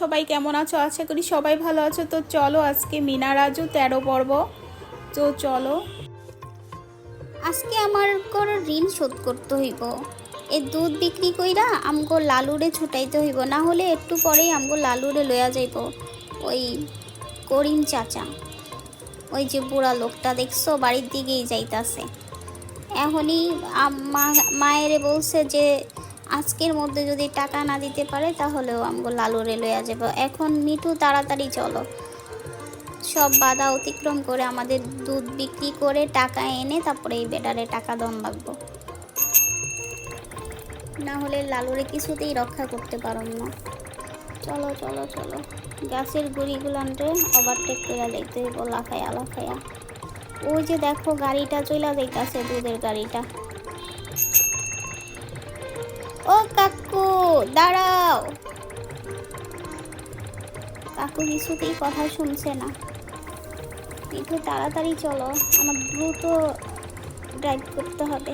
সবাই কেমন আছো? আশা করি সবাই ভালো আছো। তো চলো আজকে মিনা রাজু তেরো পর্ব। তো চলো। আজকে আমার করে ঋণ শোধ করতে হইব। এই দুধ বিক্রি কইরা আমগো লালুরে ছুটাইতে হইব। না হলে একটু পরেই আমগো লালুরে লয়া যাইব। ওই করিম চাচা। ওই যে বুড়া লোকটা দেখছ, বাড়ির দিকেই যাইতাছে। এখনই মায়েরে বলছে যে আজকের মধ্যে যদি টাকা না দিতে পারে, তাহলেও আমগো লালুরে লইয়া যাব এখন মিঠু, তাড়াতাড়ি চলো। সব বাধা অতিক্রম করে আমাদের দুধ বিক্রি করে টাকা এনে তারপরে এই বেটারে টাকা দন লাগবো। না হলে লালুরে কিছুতেই রক্ষা করতে পারব না। চলো চলো চলো। গাছের গুড়িগুলানরে ওভারটেক করে দেখতে হইব, লাফায়া লাফায়া। ওই যে দেখো, গাড়িটা চইলা যাইতাছে, দুধের গাড়িটা। ও কাকু, দাঁড়াও। কাকু কিছুতেই কথা শুনছে না। একটু তাড়াতাড়ি চলো, আমার দ্রুত ড্রাইভ করতে হবে।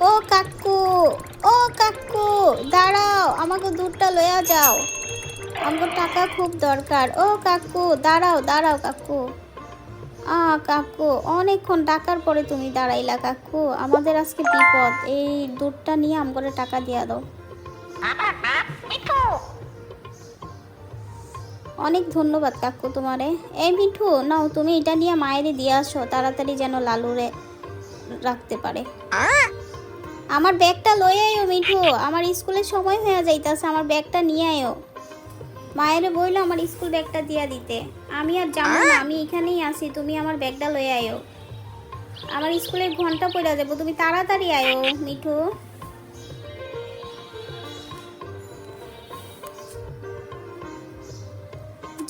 ও কাকু ও কাকু, দাঁড়াও, আমাকে দুধটা লইয়া যাও। আমাকে টাকা খুব দরকার। ও কাকু, দাঁড়াও দাঁড়াও কাকু। আ, কাকু, অনেকক্ষণ ডাকার পরে তুমি দাঁড়াইলা, কাকু। আমাদের আজকে বিপদ। এই দুধটা নিয়ে আমগরে টাকা দিয়া দাও। অনেক ধন্যবাদ, কাকু, তোমারে। এই মিঠু, নাও, তুমি এটা নিয়ে মায়েরে দিয়ে আসো। তাড়াতাড়ি যেন লালুরে রাখতে পারে। আমার ব্যাগটা লয়ে আয়ো মিঠু। আমার স্কুলের সময় হয়ে যাইতাছে। আমার ব্যাগটা নিয়ে আয়ো মায়েরে বইলো আমার স্কুল ব্যাগটা দিয়া দিতে। আমি আর যাব না, আমি এখানেই আছি, তুমি আমার ব্যাগটা লয়ে আয়ো। আমার স্কুলের ঘণ্টা পড়ে যাব, তুমি তাড়াতাড়ি আয়ো, মিঠু।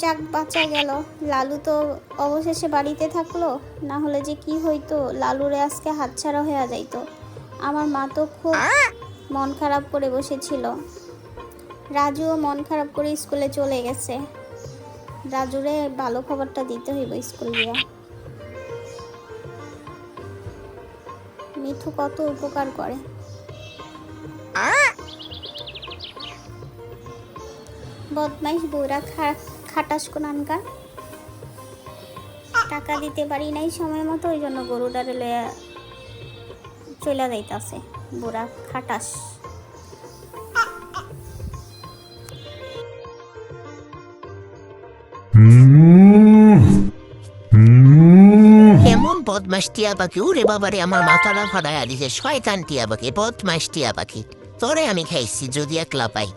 যাক, বাঁচা গেল। লালু তো অবশেষে বাড়িতে থাকল, না হলে যে কি হইতো, লালুরে আজকে হাতছাড়া হয়ে যাইতো। আমার মা তো খুব মন খারাপ করে বসেছিল। রাজুও মন খারাপ করে স্কুলে চলে গেছে। রাজুরে ভালো খবরটা দিতে হইব স্কুল গিয়া। মিঠু কত উপকার করে। বদমাইশ বউরা খা- খাটাস কোনানকার টাকা দিতে পারি নাই সময় মতো, ওই জন্য গরুটারে লইয়া চলে যাইতাছে। বুড়া খাটাস। এমন বদমাস টিয়া পাখি ওরে বাবারে, আমার মাথাটা ফাটাইয়া দিছে। শয়তান টিয়া পাখি বদমাস পাখি তোরে আমি খাইছি, যদি একলা পাই।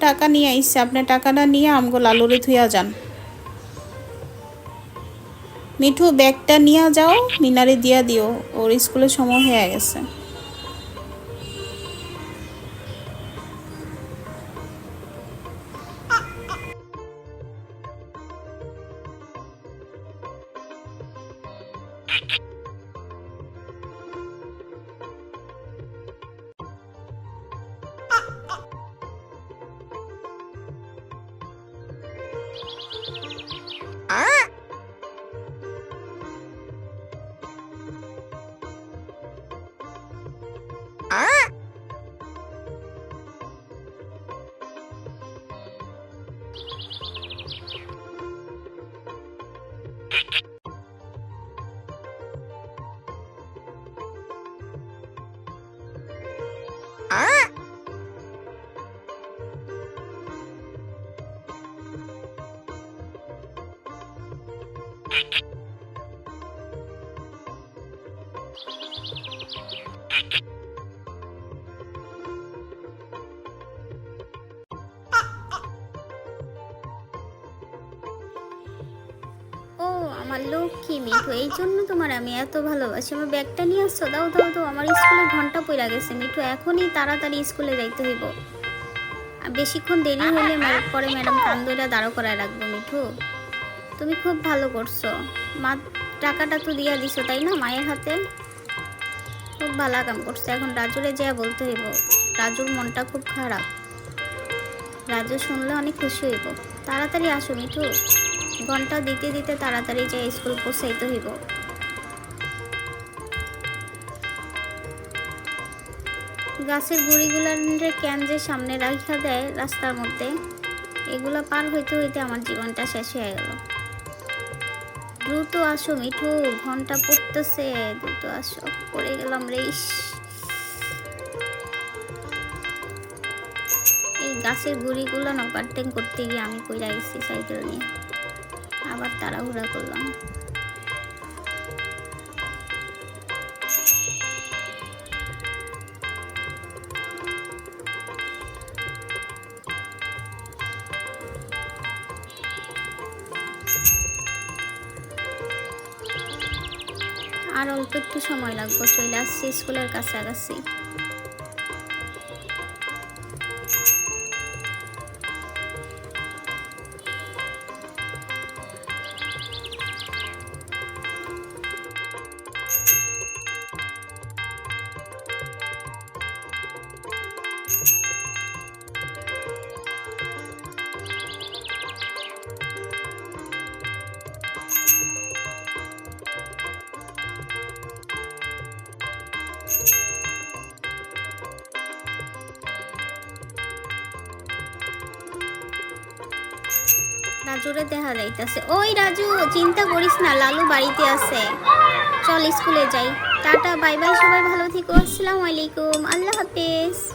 টাকা নিয়ে আইসে, আপনি টাকাটা নিয়ে আমগো লালুরে থুইয়া যান। মিঠু, ব্যাগটা নিয়ে যাও, মিনারে দিয়া দিও, ওর স্কুলের সময় হয়ে গেছে। ও আমার লক্ষ্মী মিঠু এই জন্য তোমার আমি এত ভালোবাসি। আমার ব্যাগটা নিয়ে আসছো দাও দাও দাও আমার স্কুলের ঘণ্টা পড়া গেছে মিঠু এখনই তাড়াতাড়ি স্কুলে যাইতে হইব। আর বেশিক্ষণ দেরি হলে পরে ম্যাডাম কান্দইরা দাঁড়ো করায় রাখব মিঠু। তুমি খুব ভালো করছ। মা, টাকাটা তো দিয়া দিছো, তাই না, মায়ের হাতে? খুব ভালো কাম করছ। এখন রাজুরে যা বলতে হইব, রাজুর মনটা খুব খারাপ। রাজু শুনলে অনেক খুশি হইব। তাড়াতাড়ি আসো, মিঠু। ঘণ্টা দিতে দিতে তাড়াতাড়ি যে স্কুল পৌঁছাইতে হইব। গাছের গুড়িগুলারে ক্যান যে সামনে রাখা দেয় রাস্তার মধ্যে, এগুলা পার হইতে হইতে আমার জীবনটা শেষ হয়ে গেল। দ্রুত আসো মিঠু, ঘণ্টা পড়তেছে, দ্রুত আসো। পড়ে গেলাম রে এই গাছের গুড়িগুলো নপারটেন করতে গিয়ে আমি কইরা গেছি সাইকেল নিয়ে। আবার তাড়াহুড়া করলাম। আর অল্প একটু সময় লাগবে চলে আসছি স্কুলের কাছাকাছি। রাজুরে দেখা যাইতেছে। ওই রাজু, চিন্তা করিস না, লালু বাড়িতে আছে। চল স্কুলে যাই। টাটা, বাই বাই, সবাই ভালো থেকো। আসসালামু আলাইকুম। আল্লাহ হাফেজ।